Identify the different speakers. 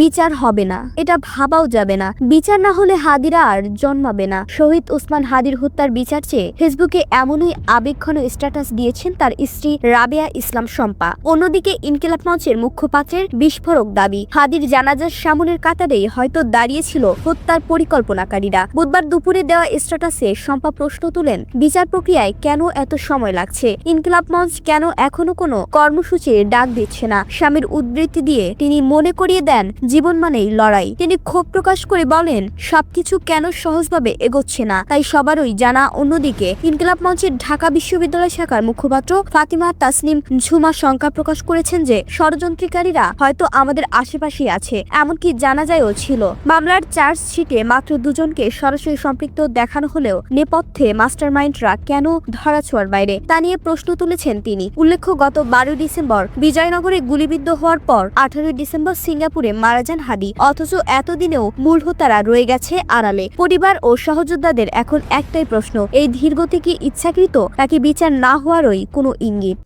Speaker 1: বিচার হবে না। এটা ভাবাও যাবে না। বিচার না হলে হাদিরা আর জন্মাবে না। শহীদ ওসমান হাদির হত্যার বিচার চেয়ে ফেসবুকে এমনই আবেগঘন স্ট্যাটাস দিয়েছেন তার স্ত্রী রাবেয়া ইসলাম শম্পা। অন্যদিকে ইনকিলাব মঞ্চের মুখপাত্রের বিস্ফোরক দাবি, হাদির জানাজার সামনের কাতারেই হয়তো দাঁড়িয়েছিল হত্যার পরিকল্পনাকারীরা। বুধবার দুপুরে দেওয়া স্ট্যাটাসে শম্পা প্রশ্ন তুলেন, বিচার প্রক্রিয়ায় কেন এত সময় লাগছে? ইনকিলাব মঞ্চ কেন এখনও কোনো কর্মসূচির ডাক দিচ্ছে না? স্বামীর উদ্বৃত্তি দিয়ে তিনি মনে করিয়ে দেন জীবন মানেই লড়াই। তিনি ক্ষোভ প্রকাশ করে বলেন, সবকিছু কেন সহজভাবে এগোচ্ছে না? তাই সবারই জানা অন্যদিকে, ইনকিলাব মঞ্চের ঢাকা বিশ্ববিদ্যালয় শাখার মুখপাত্র ফাতিমা তাসনিম ঝুমা শঙ্কা প্রকাশ করেছেন যে, ষড়যন্ত্রকারীরা হয়তো আমাদের আশেপাশেই আছে। এমনকি জানা যায়ও ছিল। মামলার চার্জশিটে মাত্র দুজনকে সরাসরি সম্পৃক্ত দেখানো হলেও নেপথ্যে মাস্টারমাইন্ডরা কেন ধরাছোঁয়ার বাইরে? তা নিয়ে প্রশ্ন তুলেছেন তিনি। উল্লেখ্য, গত বারোই ডিসেম্বর বিজয়নগরে গুলিবিদ্ধ হওয়ার পর আঠারোই ডিসেম্বর সিঙ্গাপুরে মারা যান হাদি। অথচ এতদিনেও মূল হত্যারা রয়ে গেছে আড়ালে। পরিবার ও সহযোদ্ধাদের এখন একটাই প্রশ্ন, এই ধীরগতি কি ইচ্ছাকৃত নাকি বিচার না হওয়ারই কোনো ইঙ্গিত?